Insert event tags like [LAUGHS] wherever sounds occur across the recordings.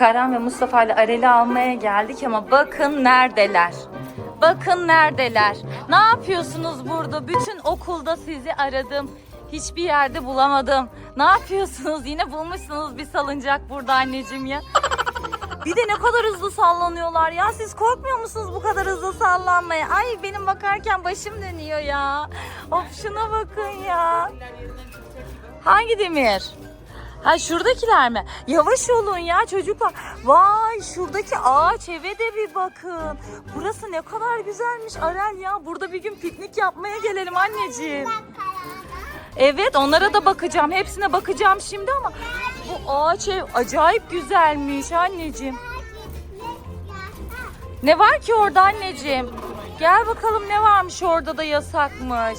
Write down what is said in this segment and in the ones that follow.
Karan ve Mustafa ile Arel'i almaya geldik ama bakın neredeler. Bakın neredeler. Ne yapıyorsunuz burada? Bütün okulda sizi aradım. Hiçbir yerde bulamadım. Ne yapıyorsunuz? Yine bulmuşsunuz bir salıncak burada anneciğim ya. [LAUGHS] Bir de ne kadar hızlı sallanıyorlar ya. Siz korkmuyor musunuz bu kadar hızlı sallanmaya? Ay benim bakarken başım dönüyor ya. Of şuna bakın ya. Hangi demir? Ha şuradakiler mi? Yavaş olun ya çocuklar. Vay şuradaki ağaç eve de bir bakın. Burası ne kadar güzelmiş Arel ya. Burada bir gün piknik yapmaya gelelim anneciğim. Evet onlara da bakacağım. Hepsine bakacağım şimdi ama bu ağaç ev acayip güzelmiş anneciğim. Ne var ki orada anneciğim? Gel bakalım ne varmış orada da yasakmış.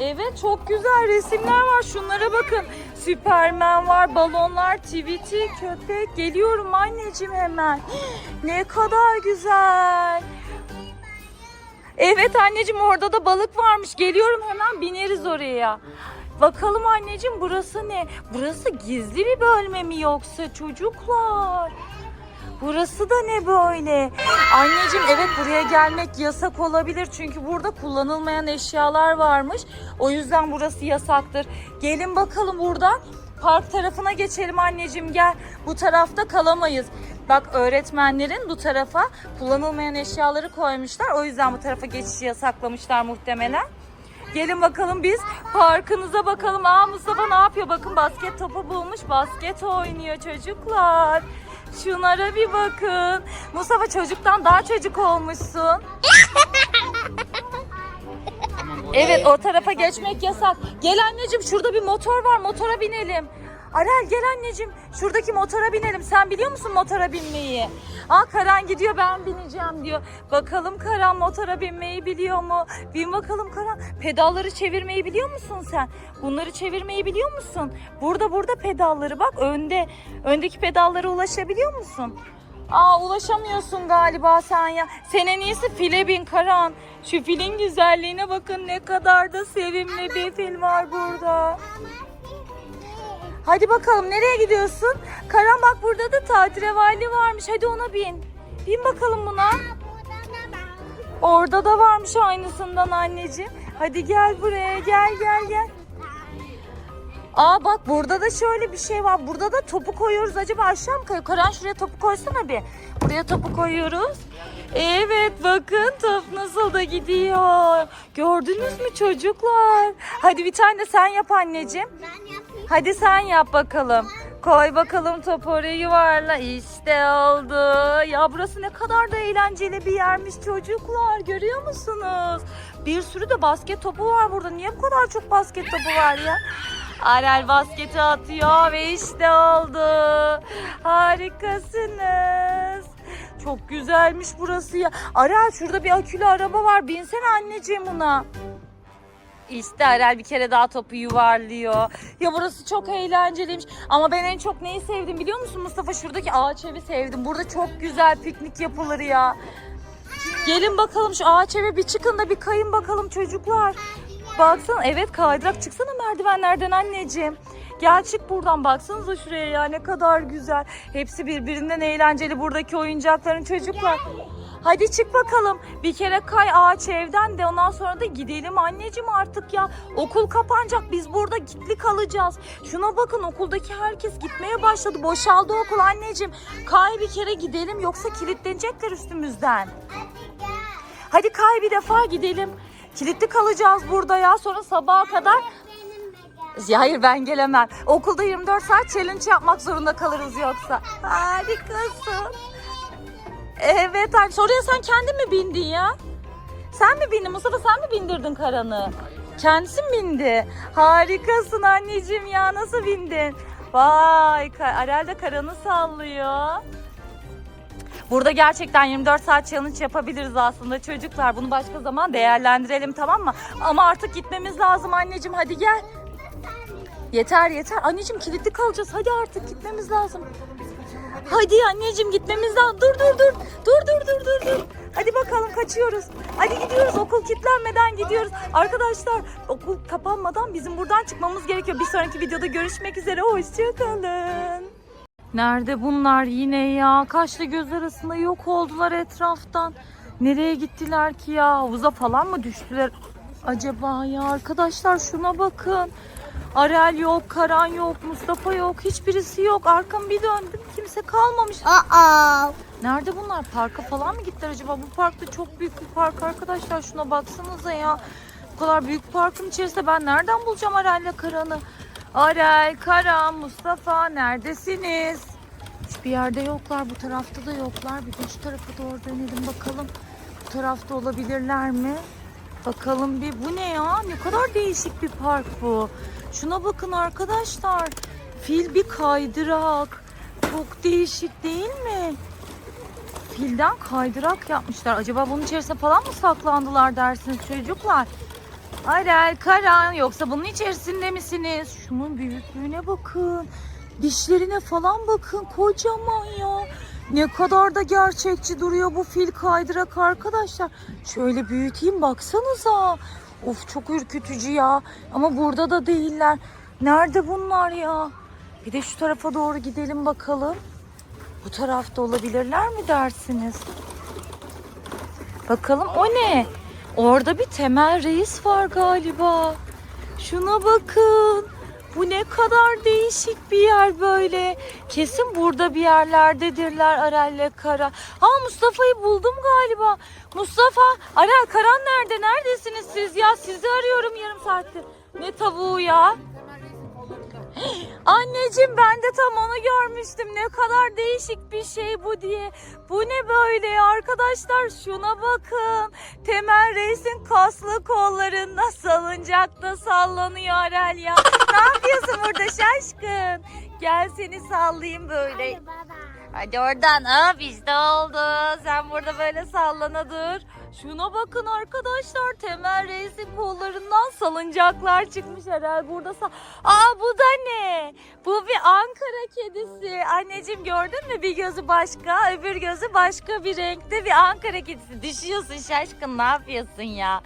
Evet çok güzel resimler var. Şunlara bakın. Süpermen var, balonlar, tweety, köpek. Geliyorum anneciğim hemen. [GASPS] Ne kadar güzel. Evet anneciğim orada da balık varmış. Geliyorum hemen bineriz oraya. Bakalım anneciğim burası ne? Burası gizli bir bölme mi yoksa çocuklar? Burası da ne böyle? Anneciğim evet buraya gelmek yasak olabilir çünkü burada kullanılmayan eşyalar varmış. O yüzden burası yasaktır. Gelin bakalım buradan. Park tarafına geçelim anneciğim gel. Bu tarafta kalamayız. Bak öğretmenlerin bu tarafa kullanılmayan eşyaları koymuşlar. O yüzden bu tarafa geçişi yasaklamışlar muhtemelen. Gelin bakalım biz parkınıza bakalım. Aa Mustafa ne yapıyor? Bakın basket topu bulmuş. Basket oynuyor çocuklar. Şunlara bir bakın. Mustafa çocuktan daha çocuk olmuşsun. Evet o tarafa geçmek yasak. Gel anneciğim şurada bir motor var. Motora binelim. Arel gel anneciğim. Şuradaki motora binelim. Sen biliyor musun motora binmeyi? Aa Karan gidiyor ben bineceğim diyor. Bakalım Karan motora binmeyi biliyor mu? Bin bakalım Karan. Pedalları çevirmeyi biliyor musun sen? Bunları çevirmeyi biliyor musun? Burada burada pedalları bak önde. Öndeki pedallara ulaşabiliyor musun? Aa ulaşamıyorsun galiba sen ya. Sen en iyisi file bin Karan. Şu filin güzelliğine bakın ne kadar da sevimli bir fil var burada. Hadi bakalım nereye gidiyorsun? Karan bak burada da tatilevali varmış. Hadi ona bin. Bin bakalım buna. Orada da varmış aynısından anneciğim. Hadi gel buraya gel gel gel. Aa bak burada da şöyle bir şey var. Burada da topu koyuyoruz. Acaba aşağı mı kayıyor? Karan şuraya topu koysana bir. Buraya topu koyuyoruz. Evet bakın top nasıl da gidiyor. Gördünüz mü çocuklar? Hadi bir tane sen yap anneciğim. Hadi sen yap bakalım. Koy bakalım topu oraya yuvarla. İşte oldu. Ya burası ne kadar da eğlenceli bir yermiş çocuklar. Görüyor musunuz? Bir sürü de basket topu var burada. Niye bu kadar çok basket topu var ya? Arel basketi atıyor ve işte oldu. Harikasınız. Çok güzelmiş burası ya. Arel şurada bir akülü araba var. Binsene anneciğim buna. İşte Arel bir kere daha topu yuvarlıyor. Ya burası çok eğlenceliymiş. Ama ben en çok neyi sevdim biliyor musun Mustafa? Şuradaki ağaç evi sevdim. Burada çok güzel piknik yapılır ya. Gelin bakalım şu ağaç eve bir çıkın da bir kayın bakalım çocuklar. Baksana evet kaydırak çıksana merdivenlerden anneciğim. Gel çık buradan baksanıza şuraya ya ne kadar güzel. Hepsi birbirinden eğlenceli buradaki oyuncakların çocuklar. Hadi çık bakalım. Bir kere kay ağaç evden de ondan sonra da gidelim anneciğim artık ya. Okul kapanacak biz burada gitli kalacağız. Şuna bakın okuldaki herkes gitmeye başladı. Boşaldı okul anneciğim. Kay bir kere gidelim yoksa kilitlenecekler üstümüzden. Hadi kay bir defa gidelim. Kilitli kalacağız burada ya. Sonra sabaha kadar ya hayır ben gelemem. Okulda 24 saat challenge yapmak zorunda kalırız yoksa. Harikasın. Evet anne. Soruya sen kendin mi bindin ya? Sen mi bindin Mustafa sen mi bindirdin Karan'ı? Kendisi mi bindi? Harikasın anneciğim ya nasıl bindin? Vay Arel de Karan'ı sallıyor. Burada gerçekten 24 saat challenge yapabiliriz aslında çocuklar. Bunu başka zaman değerlendirelim tamam mı? Ama artık gitmemiz lazım anneciğim hadi gel. Yeter yeter. Anneciğim kilitli kalacağız. Hadi artık gitmemiz lazım. Hadi anneciğim gitmemiz lazım. Dur dur dur. Dur dur dur dur dur. Hadi bakalım kaçıyoruz. Hadi gidiyoruz. Okul kilitlenmeden gidiyoruz. Arkadaşlar okul kapanmadan bizim buradan çıkmamız gerekiyor. Bir sonraki videoda görüşmek üzere. Hoşçakalın. Nerede bunlar yine ya? Kaşla göz arasında yok oldular etraftan. Nereye gittiler ki ya? Havuza falan mı düştüler acaba ya? Arkadaşlar şuna bakın. Arel yok, Karan yok, Mustafa yok. Hiçbirisi yok. Arkamı bir döndüm. Kimse kalmamış. Aa. Nerede bunlar? Parka falan mı gittiler acaba? Bu parkta çok büyük bir park arkadaşlar. Şuna baksanıza ya. Bu kadar büyük parkın içerisinde ben nereden bulacağım Arel'le Karan'ı? Arel, Karan, Mustafa neredesiniz? Hiçbir yerde yoklar. Bu tarafta da yoklar. Bir de şu tarafa doğru dönelim bakalım. Bu tarafta olabilirler mi? Bakalım bir bu ne ya? Ne kadar değişik bir park bu. Şuna bakın arkadaşlar. Fil bir kaydırak. Çok değişik değil mi? Filden kaydırak yapmışlar. Acaba bunun içerisine falan mı saklandılar dersiniz çocuklar? Arel, Karan yoksa bunun içerisinde misiniz? Şunun büyüklüğüne bakın. Dişlerine falan bakın. Kocaman ya. Ne kadar da gerçekçi duruyor bu fil kaydırak arkadaşlar. Şöyle büyüteyim baksanıza. Of çok ürkütücü ya. Ama burada da değiller. Nerede bunlar ya? Bir de şu tarafa doğru gidelim bakalım. Bu tarafta olabilirler mi dersiniz? Bakalım o ne? Orada bir temel reis var galiba. Şuna bakın. Bu ne kadar değişik bir yer böyle. Kesin burada bir yerlerdedirler Arel'le Kara. Ha Mustafa'yı buldum galiba. Mustafa, Arel, Karan nerede? Neredesiniz siz ya? Sizi arıyorum yarım saattir. Ne tavuğu ya? Anneciğim ben de tam onu görmüştüm. Ne kadar değişik bir şey bu diye. Bu ne böyle arkadaşlar? Şuna bakın. Temel Reis'in kaslı kollarında salıncakta sallanıyor Arel ya. ne yapıyorsun burada şaşkın? Gel seni sallayayım böyle. Hadi baba. Hadi oradan hop işte oldu. Sen burada böyle sallana dur. Şuna bakın arkadaşlar. Temel Reis'in kollarından salıncaklar çıkmış herhalde burada. Aa bu da ne? Bu bir Ankara kedisi. Anneciğim gördün mü? Bir gözü başka, öbür gözü başka bir renkte bir Ankara kedisi. Düşüyorsun şaşkın ne yapıyorsun ya?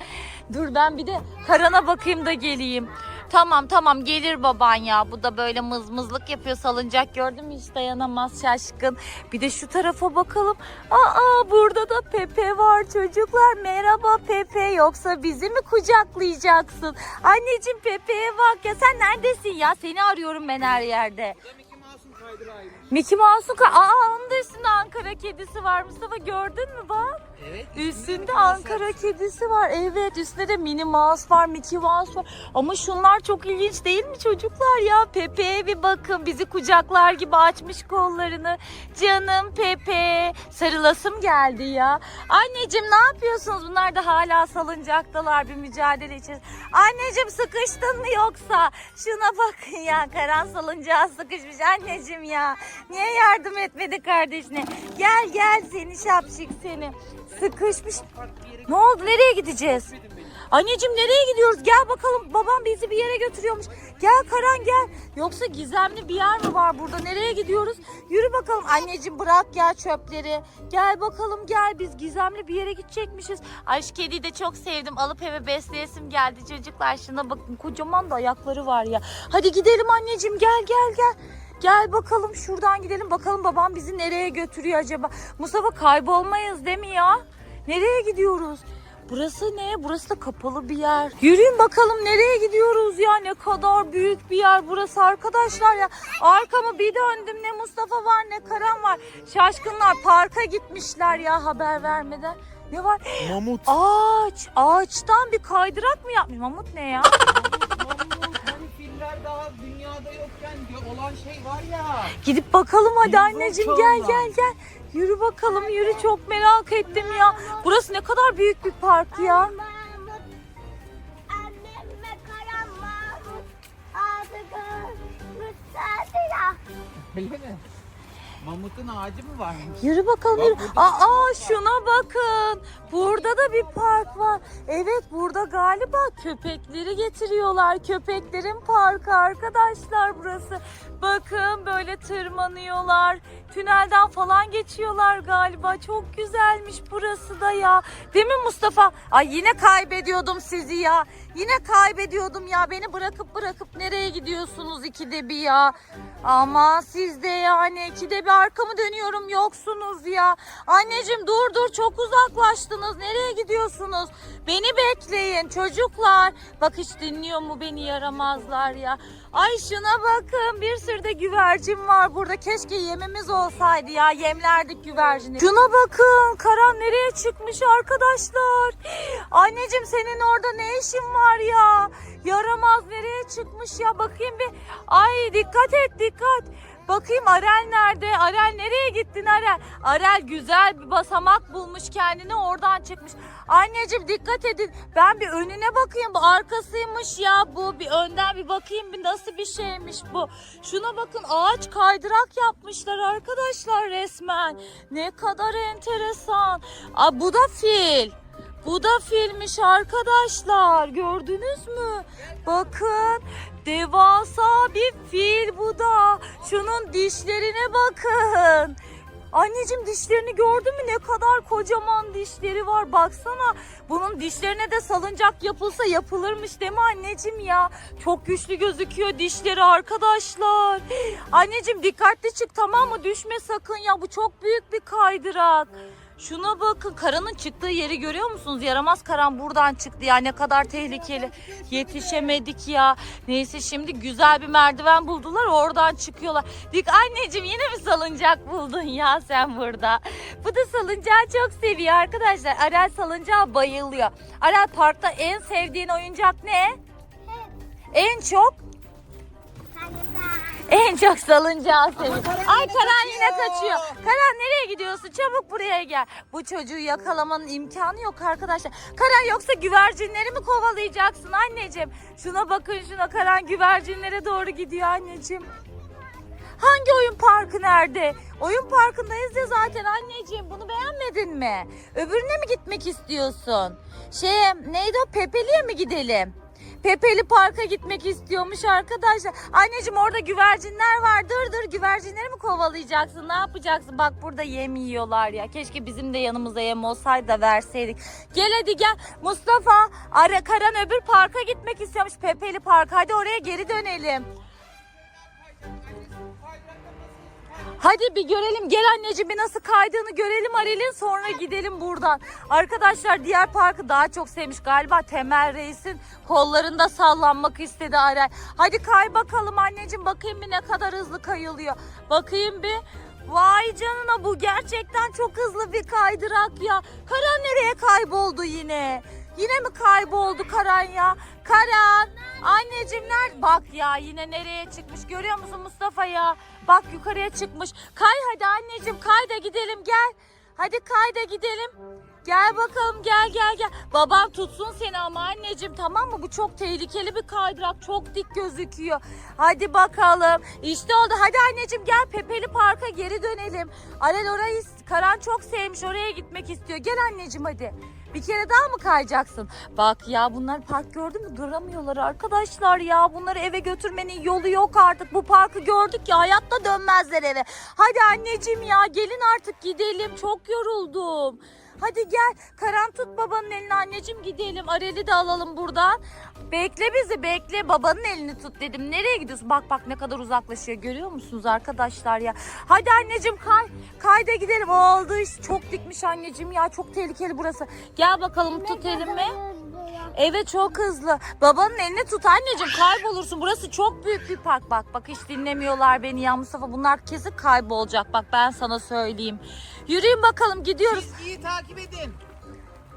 Dur ben bir de Karan'a bakayım da geleyim. Tamam tamam gelir baban ya. Bu da böyle mızmızlık yapıyor salıncak gördün mü hiç dayanamaz şaşkın. Bir de şu tarafa bakalım. Aa burada da Pepe var çocuklar. Merhaba Pepe yoksa bizi mi kucaklayacaksın? Anneciğim Pepe'ye bak ya sen neredesin ya? Seni arıyorum ben her yerde. Mickey Mouse'un kaydırağı. Mickey Mouse'un Aa onun da üstünde Ankara kedisi var Mustafa gördün mü bak? Evet. Üstünde Ankara kedisi var. Evet üstünde de Minnie Mouse var, Mickey Mouse var. Ama şunlar çok ilginç değil mi çocuklar ya? Pepe'ye bir bakın bizi kucaklar gibi açmış kollarını. Canım Pepe. Sarılasım geldi ya. Anneciğim ne yapıyorsunuz? Bunlar da hala salıncaktalar bir mücadele için. Anneciğim sıkıştın mı yoksa? Şuna bakın ya Karan salıncağa sıkışmış anneciğim ya. Niye yardım etmedi kardeşine? Gel gel seni şapşik seni. Sıkışmış. Ne oldu? Nereye gideceğiz? Anneciğim nereye gidiyoruz? Gel bakalım. Babam bizi bir yere götürüyormuş. Gel Karan gel. Yoksa gizemli bir yer mi var burada? Nereye gidiyoruz? Yürü bakalım. Anneciğim bırak ya çöpleri. Gel bakalım gel. Biz gizemli bir yere gidecekmişiz. Ay şu kediyi de çok sevdim. Alıp eve besleyesim geldi çocuklar. Şuna bakın. Kocaman da ayakları var ya. Hadi gidelim anneciğim. Gel gel gel. Gel bakalım şuradan gidelim. Bakalım babam bizi nereye götürüyor acaba? Mustafa kaybolmayız değil mi ya? Nereye gidiyoruz? Burası ne? Burası da kapalı bir yer. Yürüyün bakalım nereye gidiyoruz ya? Ne kadar büyük bir yer burası arkadaşlar ya. Arkamı bir döndüm ne Mustafa var ne Karan var. Şaşkınlar parka gitmişler ya haber vermeden. Ne var? Mamut. Ağaç. Ağaçtan bir kaydırak mı yapmış? Mamut ne ya? [LAUGHS] olan şey var ya. Gidip bakalım hadi Yürü anneciğim gel bakalım. gel gel. Yürü bakalım yürü çok merak ettim ya. Burası ne kadar büyük bir park ya. Öyle mi? Mamutun ağacı mı varmış? Yürü bakalım Bak yürü. burada Aa şuna bakın. Burada da bir park var. Evet burada galiba köpekleri getiriyorlar. Köpeklerin parkı arkadaşlar burası. Bakın böyle tırmanıyorlar. Tünelden falan geçiyorlar galiba. Çok güzelmiş burası da ya. Değil mi Mustafa? Ay yine kaybediyordum sizi ya. Yine kaybediyordum ya. Beni bırakıp bırakıp nereye gidiyorsunuz ikide bir ya? Ama siz de yani ikide bir arkamı dönüyorum yoksunuz ya. Anneciğim dur dur çok uzaklaştınız. Nereye gidiyorsunuz? Beni bekleyin çocuklar. Bak hiç dinliyor mu beni yaramazlar ya. Ay şuna bakın bir sürü de güvercin var burada. Keşke yemimiz olsaydı ya. Yemlerdik güvercini. Şuna bakın. Karan nereye çıkmış arkadaşlar? [GASPS] Anneciğim senin orada ne işin var ya? Yaramaz nereye çıkmış ya? Bakayım bir. Ay dikkat et dikkat. Bakayım Arel nerede? Arel nereye gittin Arel? Arel güzel bir basamak bulmuş kendine oradan çıkmış. Anneciğim dikkat edin. Ben bir önüne bakayım. Bu arkasıymış ya bu. Bir önden bir bakayım bir nasıl bir şeymiş bu. Şuna bakın ağaç kaydırak yapmışlar arkadaşlar resmen. Ne kadar enteresan. Aa, bu da fil. Bu da filmiş arkadaşlar. Gördünüz mü? Bakın. Devasa bir fil bu da. Şunun dişlerine bakın. Anneciğim dişlerini gördün mü? Ne kadar kocaman dişleri var. Baksana. Bunun dişlerine de salıncak yapılsa yapılırmış değil mi anneciğim ya? Çok güçlü gözüküyor dişleri arkadaşlar. Anneciğim dikkatli çık tamam mı? Düşme sakın ya. Bu çok büyük bir kaydırak. Şuna bakın karanın çıktığı yeri görüyor musunuz? Yaramaz karan buradan çıktı ya ne kadar tehlikeli. Yetişemedik ya. Neyse şimdi güzel bir merdiven buldular oradan çıkıyorlar. Dik anneciğim yine mi salıncak buldun ya sen burada? Bu da salıncağı çok seviyor arkadaşlar. Arel salıncağa bayılıyor. Arel parkta en sevdiğin oyuncak ne? En çok en çok salıncağı seviyor. Ay Karan yine kaçıyor. Karan nereye gidiyorsun? Çabuk buraya gel. Bu çocuğu yakalamanın imkanı yok arkadaşlar. Karan yoksa güvercinleri mi kovalayacaksın anneciğim? Şuna bakın şuna Karan güvercinlere doğru gidiyor anneciğim. Hangi oyun parkı nerede? Oyun parkındayız ya zaten anneciğim. Bunu beğenmedin mi? Öbürüne mi gitmek istiyorsun? Şeye neydi o? Pepeli'ye mi gidelim? Pepeli Park'a gitmek istiyormuş arkadaşlar. Anneciğim orada güvercinler var. Dur dur güvercinleri mi kovalayacaksın? Ne yapacaksın? Bak burada yem yiyorlar ya. Keşke bizim de yanımızda yem olsaydı da verseydik. Gel hadi gel. Mustafa Ara Karan öbür parka gitmek istiyormuş. Pepeli Park. Hadi oraya geri dönelim. Hadi bir görelim. Gel anneciğim bir nasıl kaydığını görelim Arel'in sonra gidelim buradan. Arkadaşlar diğer parkı daha çok sevmiş galiba. Temel Reis'in kollarında sallanmak istedi Arel. Hadi kay bakalım anneciğim. Bakayım bir ne kadar hızlı kayılıyor. Bakayım bir. Vay canına bu gerçekten çok hızlı bir kaydırak ya. Karan nereye kayboldu yine? Yine mi kayboldu Karan ya? Karan anneciğim nerede? Bak ya yine nereye çıkmış görüyor musun Mustafa ya? Bak yukarıya çıkmış. Kay hadi anneciğim kay da gidelim gel. Hadi kay da gidelim. Gel bakalım gel gel gel. Babam tutsun seni ama anneciğim tamam mı? Bu çok tehlikeli bir kaydırak. Çok dik gözüküyor. Hadi bakalım. İşte oldu. Hadi anneciğim gel Pepeli Park'a geri dönelim. Alel orayı Karan çok sevmiş. Oraya gitmek istiyor. Gel anneciğim hadi. Bir kere daha mı kayacaksın? Bak ya bunlar park gördün mü? Duramıyorlar arkadaşlar ya. Bunları eve götürmenin yolu yok artık. Bu parkı gördük ya hayatta dönmezler eve. Hadi anneciğim ya gelin artık gidelim. Çok yoruldum. Hadi gel. Karan tut babanın elini anneciğim gidelim. Arel'i de alalım buradan. Bekle bizi bekle. Babanın elini tut dedim. Nereye gidiyorsun? Bak bak ne kadar uzaklaşıyor. Görüyor musunuz arkadaşlar ya? Hadi anneciğim kay. Kay da gidelim. Oldu iş. Çok dikmiş anneciğim ya. Çok tehlikeli burası. Gel bakalım tut elimi. Evet çok hızlı. Babanın elini tut anneciğim kaybolursun. Burası çok büyük bir park. Bak bak hiç dinlemiyorlar beni ya Mustafa. Bunlar kesin kaybolacak. Bak ben sana söyleyeyim. Yürüyün bakalım gidiyoruz. Çizgiyi takip edin.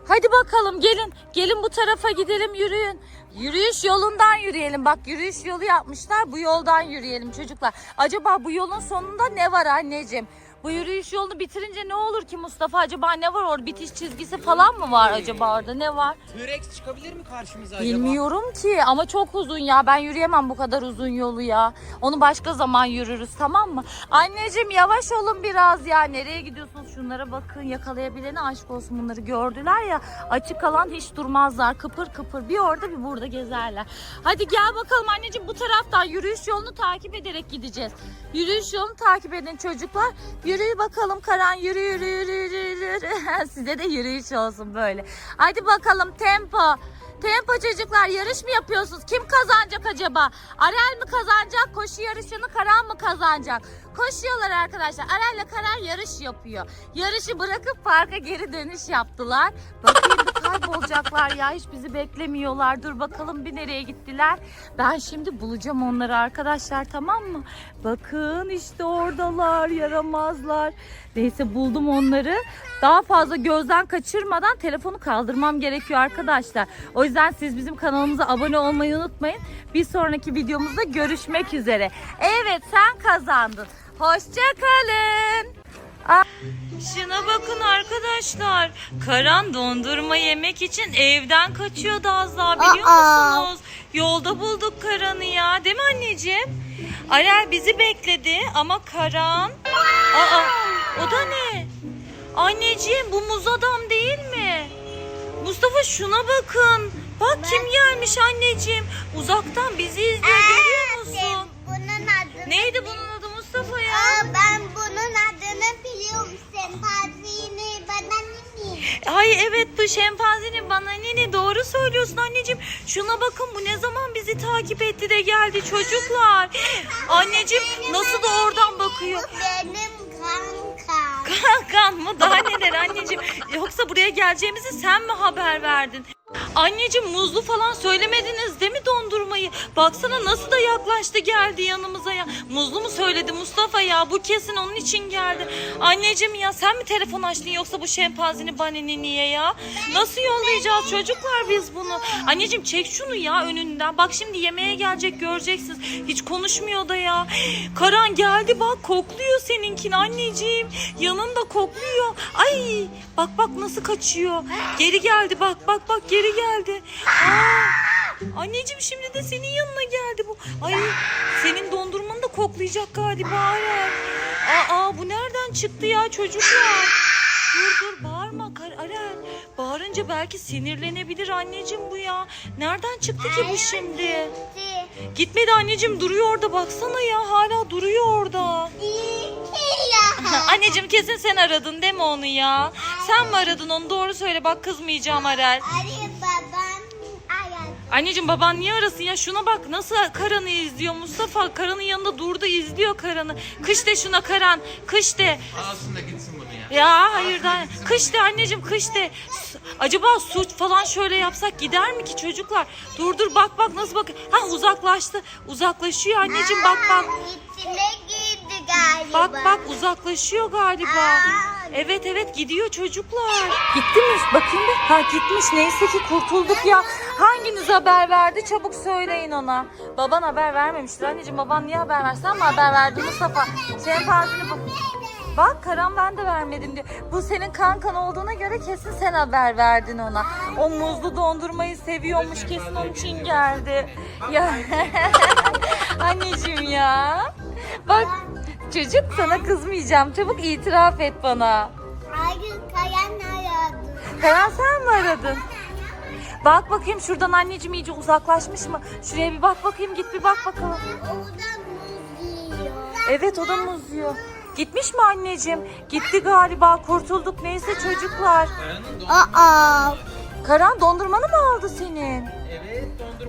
Hadi bakalım gelin. Gelin bu tarafa gidelim yürüyün. Yürüyüş yolundan yürüyelim. Bak yürüyüş yolu yapmışlar. Bu yoldan yürüyelim çocuklar. Acaba bu yolun sonunda ne var anneciğim? Bu yürüyüş yolunu bitirince ne olur ki Mustafa? Acaba ne var orada? Bitiş çizgisi falan mı var acaba orada? Ne var? T-Rex çıkabilir mi karşımıza acaba? Bilmiyorum ki ama çok uzun ya. Ben yürüyemem bu kadar uzun yolu ya. Onu başka zaman yürürüz tamam mı? Anneciğim yavaş olun biraz ya. Nereye gidiyorsunuz? Şunlara bakın. Yakalayabilene aşk olsun bunları gördüler ya. Açık alan hiç durmazlar. Kıpır kıpır. Bir orada bir burada gezerler. Hadi gel bakalım anneciğim bu taraftan yürüyüş yolunu takip ederek gideceğiz. Yürüyüş yolunu takip edin çocuklar. Yürü bakalım Karan yürü yürü yürü yürü yürü. [LAUGHS] Size de yürüyüş olsun böyle. Hadi bakalım tempo. Tempo çocuklar yarış mı yapıyorsunuz? Kim kazanacak acaba? Arel mi kazanacak? Koşu yarışını Karan mı kazanacak? Koşuyorlar arkadaşlar. Arel ile Karan yarış yapıyor. Yarışı bırakıp parka geri dönüş yaptılar. Bakayım kaybolacaklar ya. Hiç bizi beklemiyorlar. Dur bakalım bir nereye gittiler. Ben şimdi bulacağım onları arkadaşlar tamam mı? Bakın işte oradalar yaramazlar. Neyse buldum onları. Daha fazla gözden kaçırmadan telefonu kaldırmam gerekiyor arkadaşlar. O yüzden siz bizim kanalımıza abone olmayı unutmayın. Bir sonraki videomuzda görüşmek üzere. Evet sen kazandın. Hoşçakalın. Şuna bakın arkadaşlar. Karan dondurma yemek için evden kaçıyordu az daha biliyor Aa. musunuz? Yolda bulduk Karan'ı ya. Değil mi anneciğim? Arel bizi bekledi ama Karan... Aa, o da ne? Anneciğim bu muz adam değil mi? Mustafa şuna bakın. Bak kim gelmiş anneciğim. Uzaktan bizi izliyor görüyor musun? Bunun adı. Neydi bunun adı Mustafa ya? Aa, ben bunun adını biliyorum. Sempatini bana ne Ay evet bu şempanzenin bana nene doğru söylüyorsun anneciğim. Şuna bakın bu ne zaman bizi takip etti de geldi çocuklar. Anneciğim nasıl da oradan bakıyor. Bu benim kankam. Kankan mı daha neler anneciğim. Yoksa buraya geleceğimizi sen mi haber verdin? Anneciğim muzlu falan söylemediniz değil mi dondurmayı? Baksana nasıl da yaklaştı geldi yanımıza ya. Muzlu mu söyledi Mustafa ya? Bu kesin onun için geldi. Anneciğim ya sen mi telefon açtın yoksa bu şempanzini baneni niye ya? Nasıl yollayacağız çocuklar biz bunu? Anneciğim çek şunu ya önünden. Bak şimdi yemeğe gelecek göreceksiniz. Hiç konuşmuyor da ya. Karan geldi bak kokluyor seninkini anneciğim. Yanında kokluyor. Ay bak bak nasıl kaçıyor. Geri geldi bak bak bak geri geldi. Aa, anneciğim şimdi de senin yanına geldi bu. Ay senin dondurmanı da koklayacak galiba. Aa bu nereden çıktı ya çocuklar? Dur dur bağırma Kar. Bağırınca belki sinirlenebilir anneciğim bu ya. Nereden çıktı ki bu şimdi? Gitmedi anneciğim duruyor orada baksana ya hala duruyor orada. [LAUGHS] anneciğim kesin sen aradın değil mi onu ya? Sen mi aradın onu doğru söyle bak kızmayacağım Arel. Aradı. Anneciğim baban niye arasın ya şuna bak nasıl Karan'ı izliyor Mustafa Karan'ın yanında durdu izliyor Karan'ı. Kış de şuna Karan kış de. Alsın da gitsin bunu ya. Ya hayır da kış de anneciğim kış de. Acaba su falan şöyle yapsak gider mi ki çocuklar? Dur dur bak bak nasıl bak. Ha uzaklaştı. Uzaklaşıyor anneciğim bak bak. İçine girdi galiba. Bak bak uzaklaşıyor galiba. Aa. Evet evet gidiyor çocuklar. Gitti mi? Bakayım bir. Ha gitmiş. Neyse ki kurtulduk ya. Hanginiz haber verdi? Çabuk söyleyin ona. Baban haber vermemiştir. Anneciğim baban niye haber versen mi haber verdi Mustafa? Şempanzini bak. Bak Karan ben de vermedim diyor. Bu senin kankan olduğuna göre kesin sen haber verdin ona. O muzlu dondurmayı seviyormuş kesin onun için geldi. Ya [LAUGHS] anneciğim ya. Bak çocuk sana kızmayacağım. Çabuk itiraf et bana. Hayır kayan aradı. Karan sen mi aradın? Bak bakayım şuradan anneciğim iyice uzaklaşmış mı? Şuraya bir bak bakayım git bir bak bakalım. Evet o da muz yiyor. Gitmiş mi anneciğim? Gitti galiba kurtulduk neyse çocuklar. Aa. Karan dondurmanı mı aldı senin? Evet.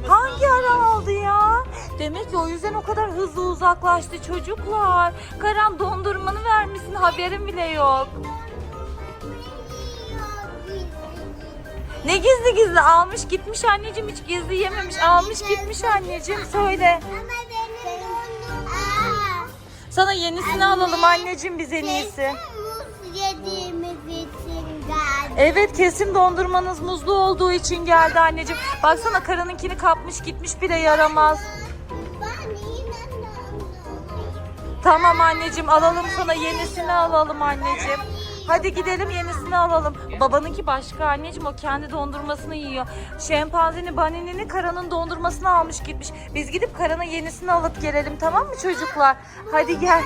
Hangi ara aldı ya? Demek ki o yüzden o kadar hızlı uzaklaştı çocuklar. Karan dondurmanı vermişsin haberin bile yok. Ne gizli gizli almış gitmiş anneciğim hiç gizli yememiş almış gitmiş anneciğim söyle. Sana yenisini alalım anneciğim biz en iyisi. Evet kesin dondurmanız muzlu olduğu için geldi anneciğim. Baksana karınınkini kapmış gitmiş bile yaramaz. Tamam anneciğim alalım sana yenisini alalım anneciğim. Hadi gidelim yenisini alalım. Babanınki başka anneciğim o kendi dondurmasını yiyor. Şempanzini banenini karanın dondurmasını almış gitmiş. Biz gidip karana yenisini alıp gelelim tamam mı çocuklar? Hadi gel.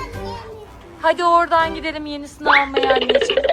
Hadi oradan gidelim yenisini almaya anneciğim.